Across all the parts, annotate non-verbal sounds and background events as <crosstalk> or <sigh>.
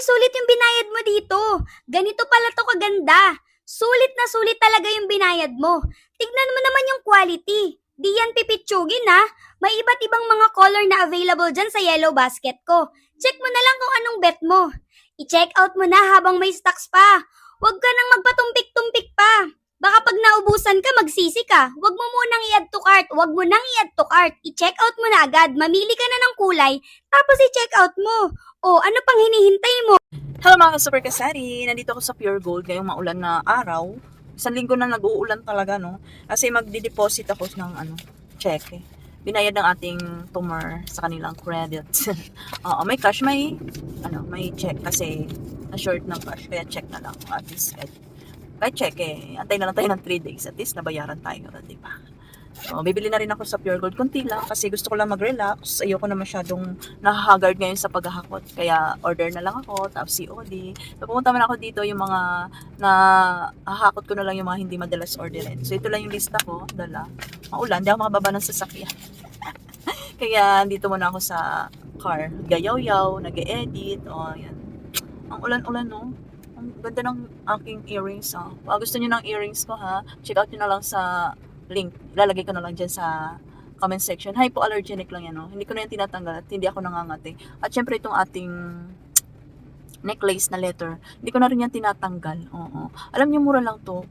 sulit yung binayad mo dito. Ganito pala to kaganda. Sulit na sulit talaga yung binayad mo. Tignan mo naman yung quality. Di yan pipitsugin ha. May iba't ibang mga color na available dyan sa yellow basket ko. Check mo na lang kung anong bet mo. I-check out mo na habang may stocks pa. Huwag ka nang pag naubusan ka, magsisi ka. Huwag mo munang i-add to cart. Huwag mo nang i-add to cart. I-check out mo na agad. Mamili ka na ng kulay, tapos i-check out mo. O, ano pang hinihintay mo? Hello mga ka-super kasari! Nandito ako sa Pure Gold ngayong maulan na araw. Isang linggo na nag-uulan talaga, no? Kasi magdi-deposit ako ng ano, cheque. Binayad ng ating tumor sa kanilang credit. <laughs> Oo, may cash, may, ano, may check kasi na-short ng cash. Kaya check na lang. At least, kahit, check eh, antay na lang tayo ng 3 days. At least, nabayaran tayo, di ba? So, bibili na rin ako sa Pure Gold. Kunti lang kasi gusto ko lang mag-relax. Ayoko na masyadong nahahagard ngayon sa paghahakot. Kaya order na lang ako, tapos COD. So, pumunta man ako dito yung mga na hahakot ko na lang yung mga hindi madalas orderin. So, ito lang yung lista ko. Dala. Maulan, di ako makababa ng sasakyan. <laughs> Kaya, dito muna ako sa car. Gayaw-yaw, nag-edit. O, yan. Ang ulan-ulan, no? Ang ganda ng aking earrings, ha. Kung gusto niyo ng earrings ko, ha, check out nyo na lang sa link. Ilalagay ko na lang dyan sa comment section. Hypoallergenic lang yan, no? Hindi ko na yan tinatanggal at hindi ako nangangati. At syempre itong ating necklace na letter, hindi ko na rin yan tinatanggal. Oo. Alam niyo, mura lang to.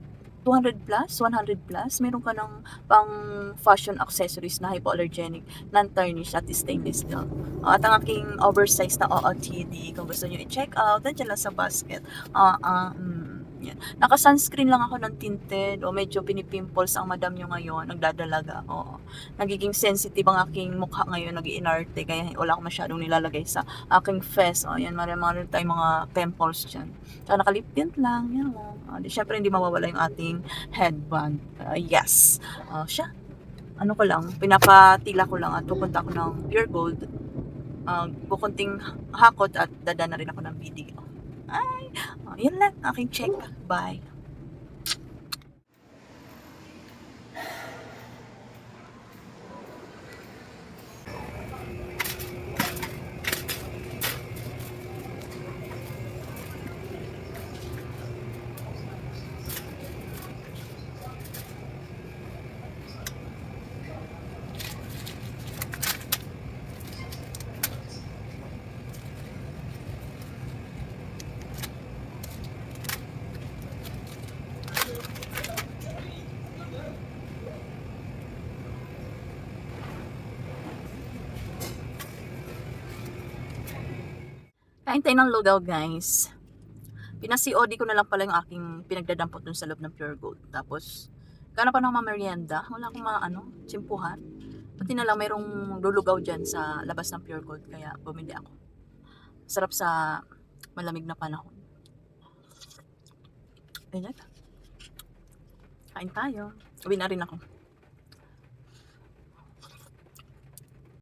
200 plus, 100 plus, meron ka ng pang fashion accessories na hypoallergenic, non-tarnish at stainless steel. Uh, at ang aking oversized na OOTD, kung gusto niyo i-check out, nandiyan lang sa basket. Ah, ah, mm, yan. Naka-sunscreen lang ako ng tinted o medyo pinipimples ang madam nyo ngayon, nagdadalaga. Oo. Nagiging sensitive ang aking mukha ngayon, nag inarte kaya wala akong masyadong nilalagay sa aking face. O, yan, marami tayong mga pimples dyan. Saka nakalip tint lang, yan mo. Uh, di, syempre, hindi mawawala yung ating headband. Uh, yes. Uh, siya. Ano ko lang, pinapatila ko lang at pupunta ako ng pure gold. Uh, kukunting hakot at dada na rin ako ng video. Ay, oh, yun lang, aking check. Bye. Kain tayo ng lugaw, guys. Pinasi-OD ko na lang pala yung aking pinagdadampot dun sa loob ng Pure Gold. Tapos, kana pa ng mga merienda. Wala akong mga, ano, tsimpuhan. Pati na lang mayroong lulugaw dyan sa labas ng Pure Gold. Kaya, bumili ako. Sarap sa malamig na panahon. Ganyan. Kain tayo. Uwi na rin ako.